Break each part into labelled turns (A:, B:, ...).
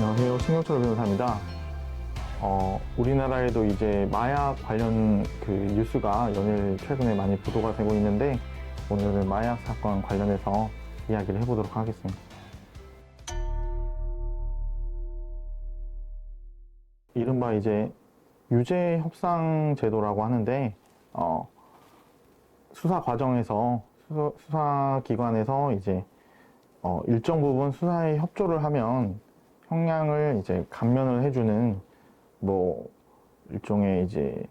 A: 안녕하세요. 신경철 변호사입니다. 어, 우리나라에도 이제 마약 관련 그 뉴스가 연일 최근에 많이 보도가 되고 있는데 오늘은 마약 사건 관련해서 이야기를 해보도록 하겠습니다. 이른바 이제 유죄 협상 제도라고 하는데 어, 수사 과정에서 수사, 수사 기관에서 이제 어, 일정 부분 수사에 협조를 하면 형량을 이제 감면을 해주는 뭐 일종의 이제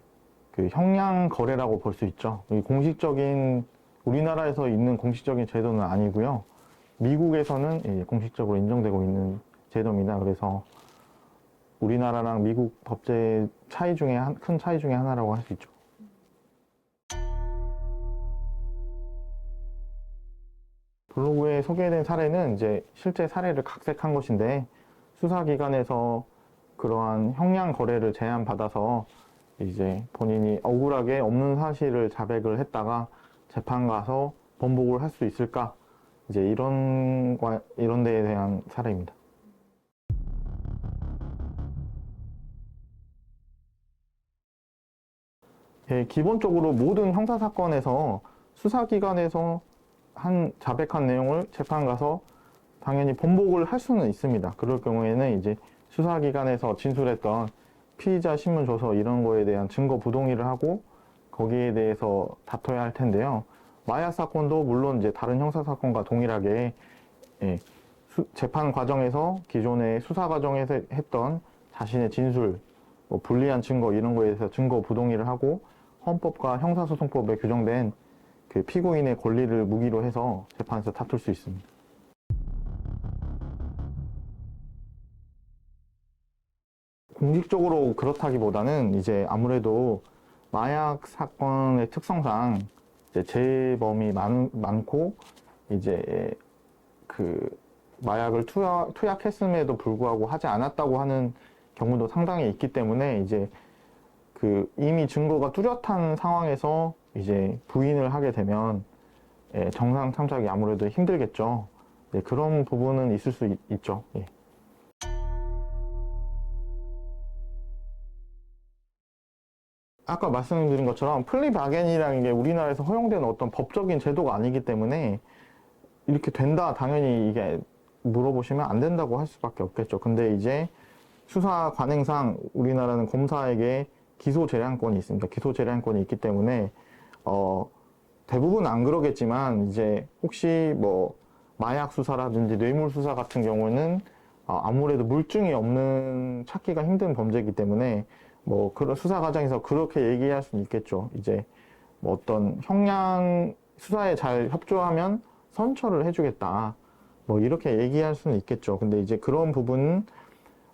A: 그 형량 거래라고 볼 수 있죠. 이 공식적인 우리나라에서 있는 공식적인 제도는 아니고요. 미국에서는 공식적으로 인정되고 있는 제도입니다. 그래서 우리나라랑 미국 법제 차이 중에 한, 큰 차이 중에 하나라고 할 수 있죠. 블로그에 소개된 사례는 이제 실제 사례를 각색한 것인데 수사기관에서 그러한 형량 거래를 제안받아서 이제 본인이 억울하게 없는 사실을 자백을 했다가 재판 가서 번복을 할 수 있을까? 이제 이런, 과- 이런 데에 대한 사례입니다. 예, 기본적으로 모든 형사 사건에서 수사기관에서 한 자백한 내용을 재판 가서 당연히 번복을 할 수는 있습니다. 그럴 경우에는 이제 수사기관에서 진술했던 피의자 신문 조서 이런 거에 대한 증거 부동의를 하고 거기에 대해서 다퉈야 할 텐데요. 마약 사건도 물론 이제 다른 형사 사건과 동일하게 예, 수- 재판 과정에서 기존의 수사 과정에서 했던 자신의 진술, 뭐 불리한 증거 이런 거에 대해서 증거 부동의를 하고 헌법과 형사소송법에 규정된 그 피고인의 권리를 무기로 해서 재판에서 다툴 수 있습니다. 공식적으로 그렇다기보다는 이제 아무래도 마약 사건의 특성상 이제 재범이 많, 많고 이제 그 마약을 투약, 투약했음에도 불구하고 하지 않았다고 하는 경우도 상당히 있기 때문에 이제 그 이미 증거가 뚜렷한 상황에서 이제 부인을 하게 되면 예, 정상 참작이 아무래도 힘들겠죠. 예, 그런 부분은 있을 수 있, 있죠. 예. 아까 말씀드린 것처럼 플리바겐이라는 게 우리나라에서 허용되는 어떤 법적인 제도가 아니기 때문에 이렇게 된다 당연히 이게 물어보시면 안 된다고 할 수밖에 없겠죠. 근데 이제 수사 관행상 우리나라는 검사에게 기소 재량권이 있습니다. 기소 재량권이 있기 때문에 어 대부분 안 그러겠지만 이제 혹시 뭐 마약 수사라든지 뇌물 수사 같은 경우는 어, 아무래도 물증이 없는 찾기가 힘든 범죄이기 때문에 뭐 그런 수사 과정에서 그렇게 얘기할 수는 있겠죠. 이제 뭐 어떤 형량 수사에 잘 협조하면 선처를 해주겠다. 뭐 이렇게 얘기할 수는 있겠죠. 근데 이제 그런 부분은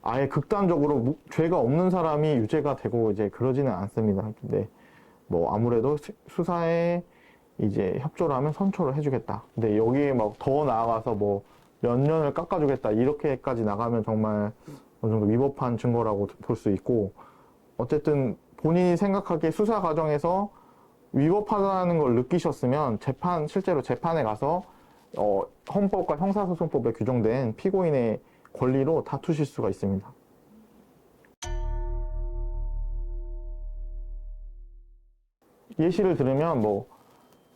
A: 아예 극단적으로 무- 죄가 없는 사람이 유죄가 되고 이제 그러지는 않습니다. 근데 뭐 아무래도 수- 수사에 이제 협조를 하면 선처를 해주겠다. 근데 여기에 막 더 나아가서 뭐 몇 년을 깎아주겠다 이렇게까지 나가면 정말 어느 정도 위법한 증거라고 볼 수 있고 어쨌든 본인이 생각하기에 수사 과정에서 위법하다는 걸 느끼셨으면 재판 실제로 재판에 가서 어, 헌법과 형사소송법에 규정된 피고인의 권리로 다투실 수가 있습니다. 예시를 들으면 뭐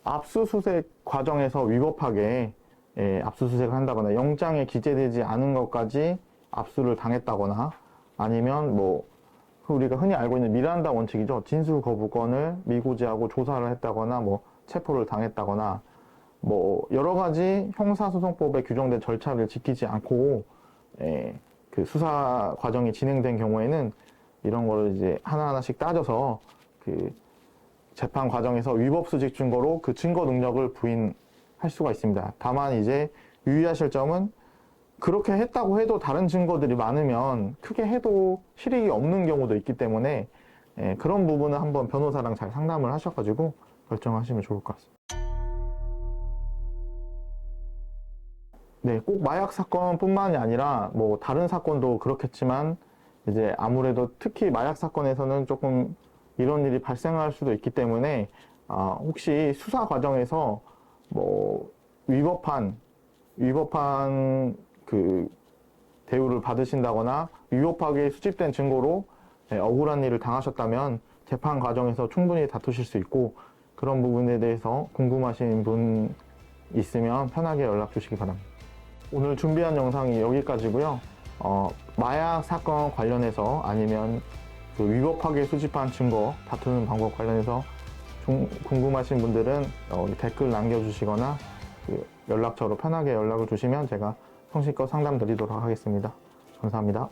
A: 압수수색 과정에서 위법하게 예, 압수수색을 한다거나 영장에 기재되지 않은 것까지 압수를 당했다거나 아니면 뭐 우리가 흔히 알고 있는 미란다 원칙이죠. 진술 거부권을 미고지하고 조사를 했다거나 뭐 체포를 당했다거나 뭐 여러 가지 형사소송법에 규정된 절차를 지키지 않고 예, 그 수사 과정이 진행된 경우에는 이런 거를 이제 하나하나씩 따져서 그 재판 과정에서 위법 수직 증거로 그 증거 능력을 부인할 수가 있습니다. 다만 이제 유의하실 점은 그렇게 했다고 해도 다른 증거들이 많으면 크게 해도 실익이 없는 경우도 있기 때문에 예, 그런 부분은 한번 변호사랑 잘 상담을 하셔가지고 결정하시면 좋을 것 같습니다. 네, 꼭 마약 사건뿐만이 아니라 뭐 다른 사건도 그렇겠지만 이제 아무래도 특히 마약 사건에서는 조금 이런 일이 발생할 수도 있기 때문에 아, 혹시 수사 과정에서 뭐 위법한 위법한 그 대우를 받으신다거나 위법하게 수집된 증거로 예, 억울한 일을 당하셨다면 재판 과정에서 충분히 다투실 수 있고 그런 부분에 대해서 궁금하신 분 있으면 편하게 연락 주시기 바랍니다. 오늘 준비한 영상이 여기까지고요. 어, 마약 사건 관련해서 아니면 그 위법하게 수집한 증거 다투는 방법 관련해서 좀 궁금하신 분들은 어, 댓글 남겨주시거나 그 연락처로 편하게 연락을 주시면 제가 성실껏 상담 드리도록 하겠습니다. 감사합니다.